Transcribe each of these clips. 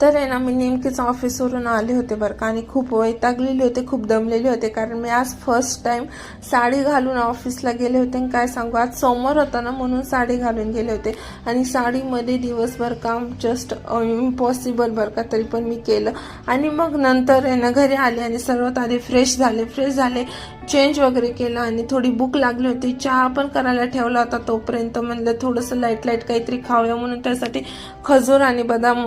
तर आहे ना मी नेमकीच ऑफिसवरून आले होते बरं का आणि खूप वैतागलेले होते खूप दमलेले होते. कारण मी आज फर्स्ट टाइम साडी घालून ऑफिसला गेले होते आणि काय सांगू आज सोमवार होता ना म्हणून साडी घालून गेले होते. आणि साडीमध्ये दिवसभर काम जस्ट इम्पॉसिबल बरं का तरी पण मी केलं. आणि मग नंतर आहे ना घरी आले आणि सर्वात आधी फ्रेश झाले फ्रेश झाले चेंज वगैरे केलं आणि थोडी भूक लागली होती. चहा पण करायला ठेवला होता तोपर्यंत. म्हणलं थोडंसं लाइट लाइट काहीतरी खाऊया म्हणून त्यासाठी खजूर आणि बदाम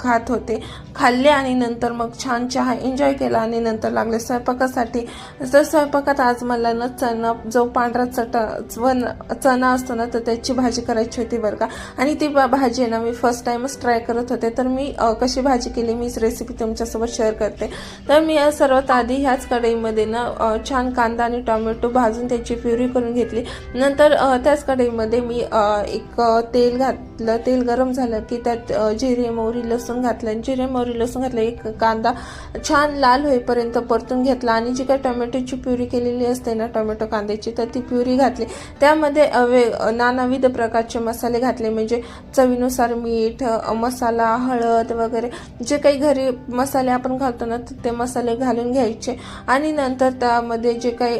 खात खात होते. खाल्ले आणि नंतर मग छान चहा एन्जॉय केला आणि नंतर लागले स्वयंपाकासाठी. तर स्वयंपाकात आज मला ना चणा जो पांढरा चटा वन चणा असतो ना तर त्याची भाजी करायची होती बरं का. आणि ती भाजी ना मी फर्स्ट टाइमच ट्राय करत होते. तर मी कशी भाजी केली मीच रेसिपी तुमच्यासोबत शेअर करते. तर मी सर्वात आधी ह्याच कढईमध्ये ना छान कांदा आणि टोमॅटो भाजून त्याची प्युरी करून घेतली. नंतर त्याच कढईमध्ये मी एक तेल घातलं. तेल गरम झालं की त्यात जिरे मोहरी लसूण घातलं. आणि जिरे मोहरी लसूण घातलं एक कांदा छान लाल होईपर्यंत परतून घेतला आणि जी काही टोमॅटोची प्युरी केलेली असते ना टोमॅटो कांद्याची तर ती प्युरी घातली. त्यामध्ये अवे वे नानाविध प्रकारचे मसाले घातले म्हणजे चवीनुसार मीठ मसाला हळद वगैरे. जे काही घरी मसाले आपण घालतो ना तर ते मसाले घालून घ्यायचे. आणि नंतर त्यामध्ये जे काही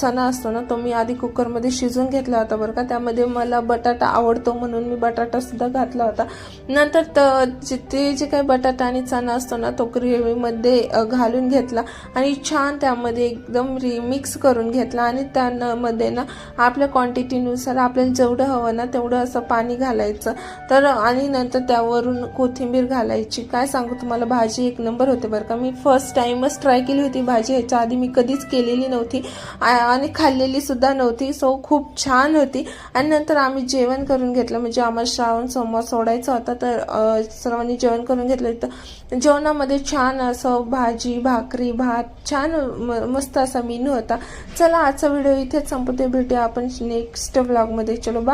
चणा असतो ना तो मी आधी कुकरमध्ये शिजवून घेतला होता बरं का. त्यामध्ये मला बटाटा आवडतो म्हणून मी बटाटासुद्धा घातला होता. नंतर त- ते जे काही बटाटा आणि चणा असतो ना तो ग्रेव्हीमध्ये घालून घेतला आणि छान त्यामध्ये एकदम रिमिक्स करून घेतला आणि त्यामध्ये ना आपल्या क्वांटिटीनुसार आपल्याला जेवढं हवं ना तेवढं असं पाणी घालायचं. तर आणि नंतर त्यावरून कोथिंबीर घालायची. काय सांगू तुम्हाला? भाजी एक नंबर होते बरं का. मी फर्स्ट टाईमच ट्राय केली होती भाजी. ह्याच्या आधी मी कधीच केलेली नव्हती. आणि खाल्लेली सुद्धा नव्हती. सो खूप छान होती. आणि नंतर आम्ही जेवण करून घेतलं. म्हणजे आम्हाला श्रावण सोमवार सोडायचा होता. तर सर्वांनी जेवण करून घेतलं. तर जेवणामध्ये छान असं भाजी भाकरी भात छान म- मस्त असा मेनू होता. चला आजचा व्हिडिओ इथेच संपते भेटूया आपण नेक्स्ट ब्लॉगमध्ये चलो बाय